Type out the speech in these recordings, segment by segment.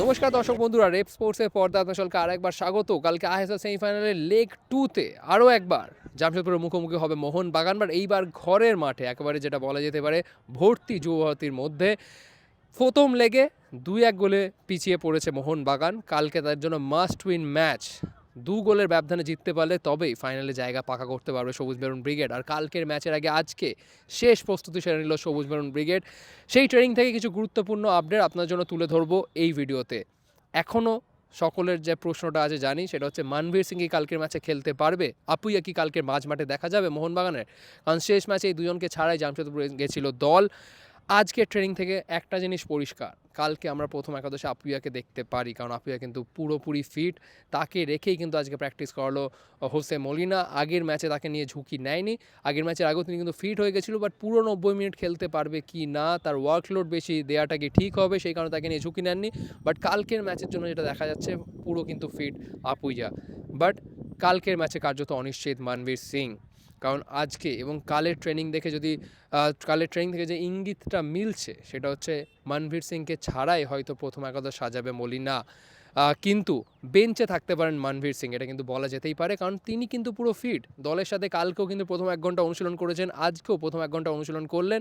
নমস্কার দর্শক বন্ধুরা, রেপ স্পোর্টসের পর্দা আপনার আরেকবার স্বাগত। কালকে আহেসা সেমিফাইনালে লেগ টুতে আরও একবার জামশেদপুরের মুখোমুখি হবে মোহন বাগানবার। এইবার ঘরের মাঠে একেবারে যেটা বলা যেতে পারে ভর্তি যুবভারতীর মধ্যে। প্রথম লেগে দুই এক গোলে পিছিয়ে পড়েছে মোহন বাগান কালকে তার জন্য মাস্ট উইন ম্যাচ দু গোলের ব্যবধানে জিততে পারলে তবেই ফাইনালে জায়গা পাকা করতে পারবে সবুজ মেরুন ব্রিগেড। আর কালকের ম্যাচের আগে আজকে শেষ প্রস্তুতি সেরে নিল সবুজ মেরুন ব্রিগেড। সেই ট্রেনিং থেকে কিছু গুরুত্বপূর্ণ আপডেট আপনার জন্য তুলে ধরবো এই ভিডিওতে। এখনও সকলের যে প্রশ্নটা আছে জানি, সেটা হচ্ছে মানবীর সিং কি কালকের ম্যাচে খেলতে পারবে? আপুইয়া কি কালকের মাঝ মাঠে দেখা যাবে মোহনবাগানের? কারণ শেষ ম্যাচে এই দুজনকে ছাড়াই জামশেদপুর গেছিল দল। আজকে ট্রেনিং থেকে একটা জিনিস পরিষ্কার। কালকে আমরা প্রথম একাদশে আপুইয়াকে দেখতে পারি, কারণ আপুইয়া কিন্তু পুরোপুরি ফিট তাকে রেখেই কিন্তু আজকে প্র্যাকটিস করালো হোসে মলিনা। আগের ম্যাচে তাকে নিয়ে ঝুঁকি নেয়নি। আগের ম্যাচের আগেও তিনি কিন্তু ফিট হয়ে গেছিল বাট পুরো নব্বই মিনিট খেলতে পারবে কি না, তার ওয়ার্কলোড বেশি দেওয়াটা কি ঠিক হবে, সেই কারণে তাকে নিয়ে ঝুঁকি নেননি। বাট কালকের ম্যাচের জন্য যেটা দেখা যাচ্ছে, পুরো কিন্তু ফিট আপুইয়া। বাট কালকের ম্যাচে কার্যত অনিশ্চিত মানবীর সিং। কারণ আজকে এবং কালের ট্রেনিং দেখে যদি কালের ট্রেনিং থেকে যে ইঙ্গিতটা মিলছে, সেটা হচ্ছে মনভীর সিংকে ছাড়াই হয়তো প্রথম একাদশ সাজাবে মলিনা। কিন্তু বেঞ্চে থাকতে পারেন মনভীর সিং, এটা কিন্তু বলা যেতেই পারে, কারণ তিনি কিন্তু পুরো ফিট দলের সাথে কালকেও কিন্তু প্রথম এক ঘণ্টা অনুশীলন করেছেন, আজকেও প্রথম এক ঘণ্টা অনুশীলন করলেন।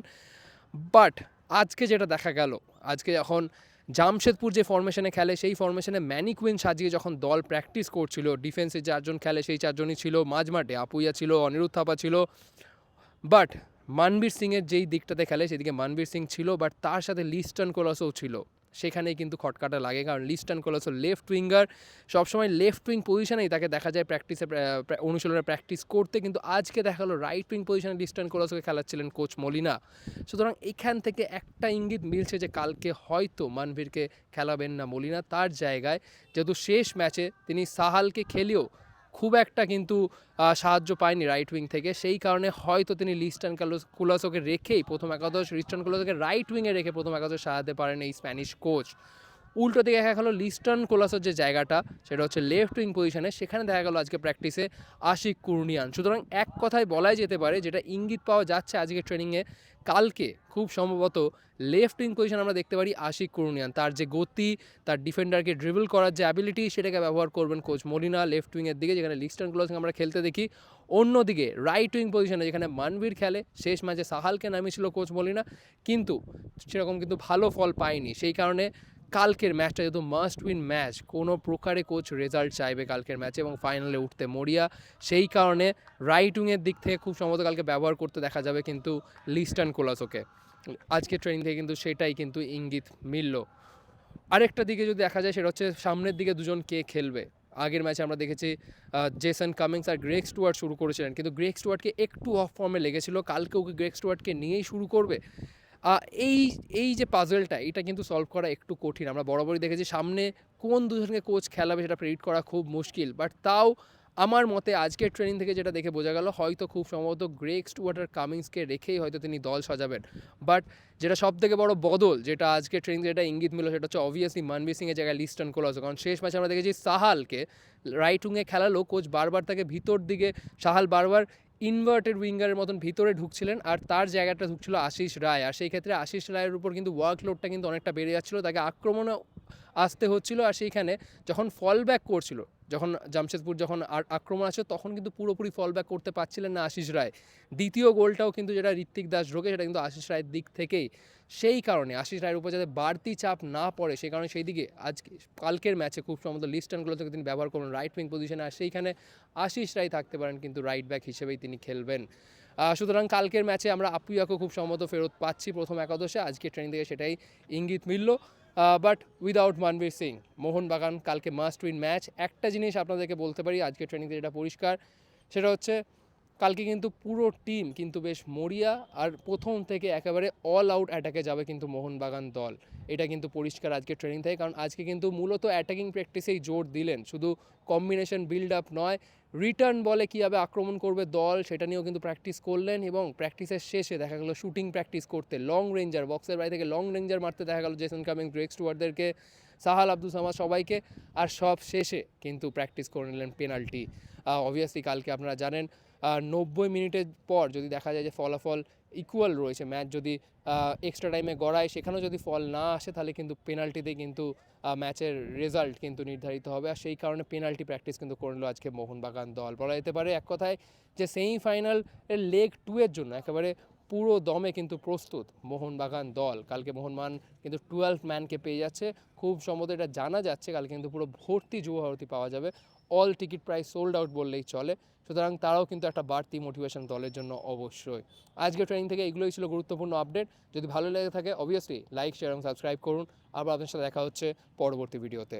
বাট আজকে যেটা দেখা গেল, আজকে যখন জামশেদপুর যে ফরমেশনে খেলে, সেই ফরমেশনে ম্যানিকুইন সাজিয়ে যখন দল প্র্যাকটিস করছিল ডিফেন্সে চারজন খেলে, সেই চারজনই ছিল মাঝমাঠে। আপুইয়া ছিল, অনিরুদ্ধ থাপা ছিল। বাট মানবীর সিংয়ের যেই দিকটাতে খেলে, সেদিকে মানবীর সিং ছিল বাট তার সাথে লিস্টন কোলাসও ছিল। সেখানেই কিন্তু খটকাটা লাগে। কারণ লিস্টন কোলাসও লেফট উইঙ্গার সবসময় লেফট উইং পজিশনেই তাকে দেখা যায় প্র্যাকটিসে অনুশীলনে প্র্যাকটিস করতে। কিন্তু আজকে দেখা গেলো রাইট উইং পজিশনে লিস্টন কোলাসকে খেলাচ্ছিলেন কোচ মলিনা। সুতরাং এখান থেকে একটা ইঙ্গিত মিলছে যে কালকে হয়তো মানভীরকে খেলাবেন না মলিনা। তার জায়গায় যেহেতু শেষ ম্যাচে তিনি সাহালকে খেলেও খুব একটা কিন্তু সাহায্য পায়নি রাইট উইং থেকে। সেই কারণে হয়তো তিনি লিস্টান কুলাসোকে রেখেই প্রথম একাদশ লিস্টন কুলাসোকে রাইট উইংয়ে রেখে প্রথম একাদশ সাজাতে পারেন এই স্প্যানিশ কোচ উল্টো দিকে দেখা গেলো লিস্টন কোলাসোর যে জায়গাটা, সেটা হচ্ছে লেফট উইং পজিশনে সেখানে দেখা গেলো আজকে প্র্যাকটিসে আশিক কুর্নিয়ান। সুতরাং এক কথায় বলাই যেতে পারে, যেটা ইঙ্গিত পাওয়া যাচ্ছে আজকে ট্রেনিংয়ে কালকে খুব সম্ভবত লেফট উইং পজিশন আমরা দেখতে পারি আশিক কুরুনিয়ান। তার যে গতি, তার ডিফেন্ডারকে ড্রিবল করার যে অ্যাবিলিটি সেটাকে ব্যবহার করবেন কোচ মলিনা লেফট উইংয়ের দিকে, যেখানে লিস্টার্ন ক্লোজিং আমরা খেলতে দেখি। অন্যদিকে রাইট উইং পজিশনে যেখানে মানবীর খেলে, শেষ ম্যাচে সাহালকে নামিয়েছিল কোচ মলিনা। কিন্তু সেরকম কিন্তু ভালো ফল পায়নি। সেই কারণে কালকের ম্যাচটা যেহেতু মাস্ট উইন ম্যাচ কোনো প্রকারে কোচ রেজাল্ট চাইবে কালকের ম্যাচে এবং ফাইনালে উঠতে মরিয়া। সেই কারণে রাইট উইংয়ের দিক থেকে খুব সম্ভবত কালকে ব্যবহার করতে দেখা যাবে কিন্তু লিস্টান কোলাসোকে। আজকে ট্রেনিং থেকে কিন্তু সেটাই কিন্তু ইঙ্গিত মিলল। আরেকটা দিকে যদি দেখা যায় সেটা হচ্ছে সামনের দিকে দুজন কে খেলবে? আগের ম্যাচে আমরা দেখেছি জেসন কামিংস আর গ্রেক স্টুয়ার্ট শুরু করেছিলেন। কিন্তু গ্রেক স্টুয়ার্টকে একটু অফ ফর্মে লেগেছিল, কালকে ওকে গ্রেক স্টুয়ার্টকে নিয়েই শুরু করবে? এই এই যে পাজলটা এটা কিন্তু সলভ করা একটু কঠিন। আমরা বরাবরই দেখেছি সামনে কোন দুজনকে কোচ খেলাবে সেটা প্রেডিক্ট করা খুব মুশকিল। বাট তাও আমার মতে আজকের ট্রেনিং থেকে যেটা দেখে বোঝা গেল, হয়তো খুব সম্ভবত গ্রেক স্টুয়ার্ট আর কামিংসকে রেখেই হয়তো তিনি দল সাজাবেন। বাট যেটা সব থেকে বড় বদল, যেটা আজকের ট্রেনিং যেটা ইঙ্গিত মিলল, সেটা হচ্ছে অবভিয়াসলি মানবীর সিংয়ের জায়গায় লিস্টন কোলাসো কারণ শেষ ম্যাচে আমরা দেখেছি সাহালকে রাইট উইংয়ে খেলালো কোচ বারবার তাকে ভিতর দিকে সাহাল বারবার ইনভার্টেড উইঙ্গারের মতন ভিতরে ঢুকছিলেন আর তার জায়গাটা ঢুকছিল আশিস রায়। আর সেই ক্ষেত্রে আশিস রায়ের উপর কিন্তু ওয়ার্কলোডটা কিন্তু অনেকটা বেড়ে যাচ্ছিল। তাকে আক্রমণে আসতে হচ্ছিল আর সেইখানে যখন ফল ব্যাক করছিল, যখন জামশেদপুর যখন আর- আক্রমণ আসে তখন কিন্তু পুরোপুরি ফল ব্যাক করতে পারছিলেন না আশিস রায়। দ্বিতীয় গোলটাও কিন্তু যেটা ঋত্বিক দাস ঢোকে, সেটা কিন্তু আশিস রায়ের দিক থেকেই। সেই কারণে আশিস রায়ের উপর যাতে বাড়তি চাপ না পড়ে, সেই কারণে সেই দিকে আজকে, কালকের ম্যাচে খুব সম্ভবত লিস্টনগুলো থেকে তিনি ব্যবহার করবেন রাইট উইং পজিশনে আর সেইখানে আশিস রায় থাকতে পারেন কিন্তু রাইট ব্যাক হিসেবেই তিনি খেলবেন। সুতরাং কালকের ম্যাচে আমরা আপুয়াকে খুব সম্ভবত ফেরত পাচ্ছি প্রথম একাদশে। আজকে ট্রেনিং থেকে সেটাই ইঙ্গিত মিলল। বাট উইদাউট মানবীর সিং মোহনবাগান কালকে মাস্ট উইন ম্যাচ একটা জিনিস আপনাদেরকে বলতে পারি আজকে ট্রেনিং যেটা পরিষ্কার, সেটা হচ্ছে কালকে কিন্তু পুরো টিম কিন্তু বেশ মরিয়া, আর প্রথম থেকে একেবারে অল আউট অ্যাটাকে যাবে কিন্তু মোহনবাগান দল। এটা কিন্তু পরিষ্কার আজকে ট্রেনিং থেকে, কারণ আজকে কিন্তু মূলত অ্যাটাকিং প্র্যাকটিসেই জোর দিলেন। শুধু কম্বিনেশন বিল্ড আপ নয় রিটার্ন বলে কীভাবে আক্রমণ করবে দল, সেটা নিয়েও কিন্তু প্র্যাকটিস করলেন এবং প্র্যাকটিসের শেষে দেখা গেলো শুটিং প্র্যাকটিস করতে লং রেঞ্জার বক্সের বাইরে থেকে লং রেঞ্জার মারতে দেখা গেলো জেসন কামিং গ্রেক স্টুয়ার্ডদেরকে সাহাল আব্দুল সামাদ সবাইকে আর সব শেষে কিন্তু প্র্যাকটিস করে নিলেন পেনাল্টি অবভিয়াসলি কালকে আপনারা জানেন নব্বই মিনিটের পর যদি দেখা যায় যে ফলাফল ইকুয়াল রয়েছে ম্যাচ যদি এক্সট্রা টাইমে গড়ায়, সেখানেও যদি ফল না আসে, তাহলে কিন্তু পেনাল্টিতে কিন্তু ম্যাচের রেজাল্ট কিন্তু নির্ধারিত হবে। আর সেই কারণে পেনাল্টি প্র্যাকটিস কিন্তু করে নিল আজকে মোহনবাগান দল। বলা যেতে পারে এক কথায় যে সেমিফাইনাল এর লেগ টু এর জন্য একেবারে পুরো দমে কিন্তু প্রস্তুত মোহনবাগান দল। কালকে মোহনবাগান কিন্তু টুয়েলভ ম্যানকে পেয়ে যাচ্ছে। খুব সম্ভবত এটা জানা যাচ্ছে, কালকে কিন্তু পুরো ভর্তি যুবভারতী পাওয়া যাবে। All ticket price sold out বললেই চলে। সুতরাং তারাও কিন্তু একটা বাড়তি মোটিভেশন দলের জন্য অবশ্যই। আজকে ট্রেনিং থেকে এগুলোই ছিল গুরুত্বপূর্ণ আপডেট যদি ভালো লেগে থাকে অবভিয়াসলি লাইক শেয়ার এবং সাবস্ক্রাইব করুন। আবার আপনার সাথে দেখা হচ্ছে পরবর্তী ভিডিওতে